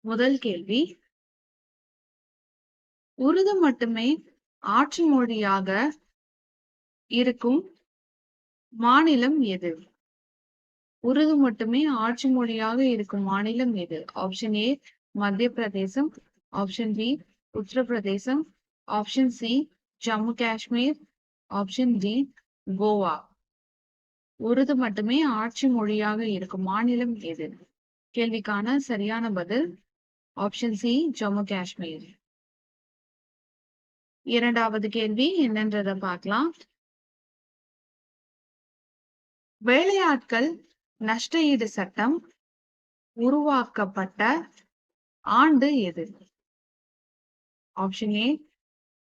முதல் கேள்வி. உருது மட்டுமே ஆட்சி மொழியாக இருக்கும் மாநிலம் எது? உருது மட்டுமே ஆட்சி மொழியாக இருக்கும் மாநிலம் எது? Option A Madhya Pradesh. Option B Uttar Pradesh. Option C Jammu Kashmir. Option D Goa. Urdu மட்டுமே ஆட்சி மொழியாக இருக்கும் மாநிலம் எது? கேள்விக்கான சரியான பதில் ஆப்ஷன் சி ஜம்மு காஷ்மீர். இரண்டாவது கேள்வி என்னன்றத பார்க்கலாம். வேலையாட்கள் நஷ்ட ஈடு சட்டம் உருவாக்கப்பட்ட ஆண்டு எது? ஆப்ஷன் ஏ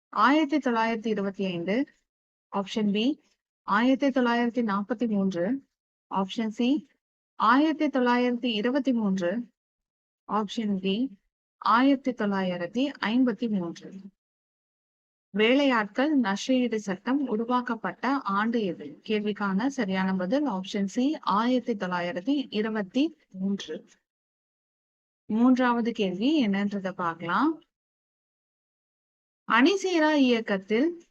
ஆயிரத்தி தொள்ளாயிரத்தி இருபத்தி ஐந்து. ஆப்ஷன் பி ஆயிரத்தி தொள்ளாயிரத்தி நாற்பத்தி மூன்று. ஆப்ஷன் சி ஆயிரத்தி தொள்ளாயிரத்தி இருபத்தி மூன்று ஆப்ஷன் டி ஆயிரத்தி தொள்ளாயிரத்தி ஐம்பத்தி மூன்று. வேலையாட்கள் நஷ்டஈடு சட்டம் உருவாக்கப்பட்ட ஆண்டு எது? கேள்விக்கான சரியான பதில் ஆப்ஷன் சி ஆயிரத்தி தொள்ளாயிரத்தி இருபத்தி மூன்று. மூன்றாவது கேள்வி என்னன்றத பார்க்கலாம். அணிசேரா இயக்கத்தில்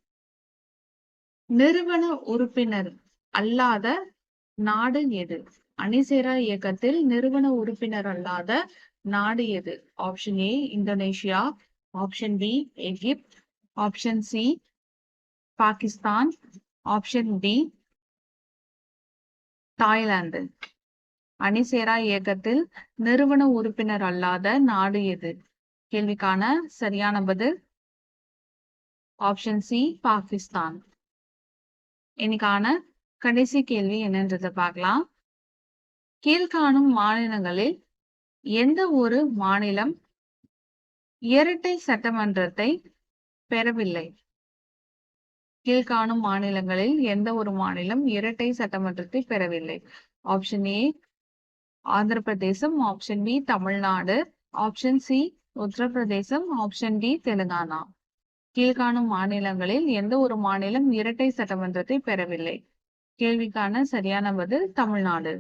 நிறுவன உறுப்பினர் அல்லாத நாடு எது? அணிசேரா இயக்கத்தில் நிறுவன உறுப்பினர் அல்லாத நாடு எது? Option A Indonesia option B Egypt option C Pakistan option D Thailand அணிசேரா இயக்கத்தில் நிறுவன உறுப்பினர் அல்லாத நாடு எது? கேள்விக்கான சரியான பதில் ஆப்ஷன் சி பாகிஸ்தான் இன்னைக்கான கடைசி கேள்வி என்னன்றதை பார்க்கலாம். கீழ்காணும் மாநிலங்களில் எந்த ஒரு மாநிலம் இரட்டை சட்டமன்றத்தை பெறவில்லை? கீழ்காணும் மாநிலங்களில் எந்த ஒரு மாநிலம் இரட்டை சட்டமன்றத்தை பெறவில்லை. Option A Andhra Pradesh option B Tamil Nadu. Option C Uttar Pradesh. Option D Telangana. கீழ்காணும் மாநிலங்களில் எந்த ஒரு மாநிலம் இரட்டை சட்டமன்றத்தை பெறவில்லை? கேள்விக்கான சரியான பதில் தமிழ்நாடு.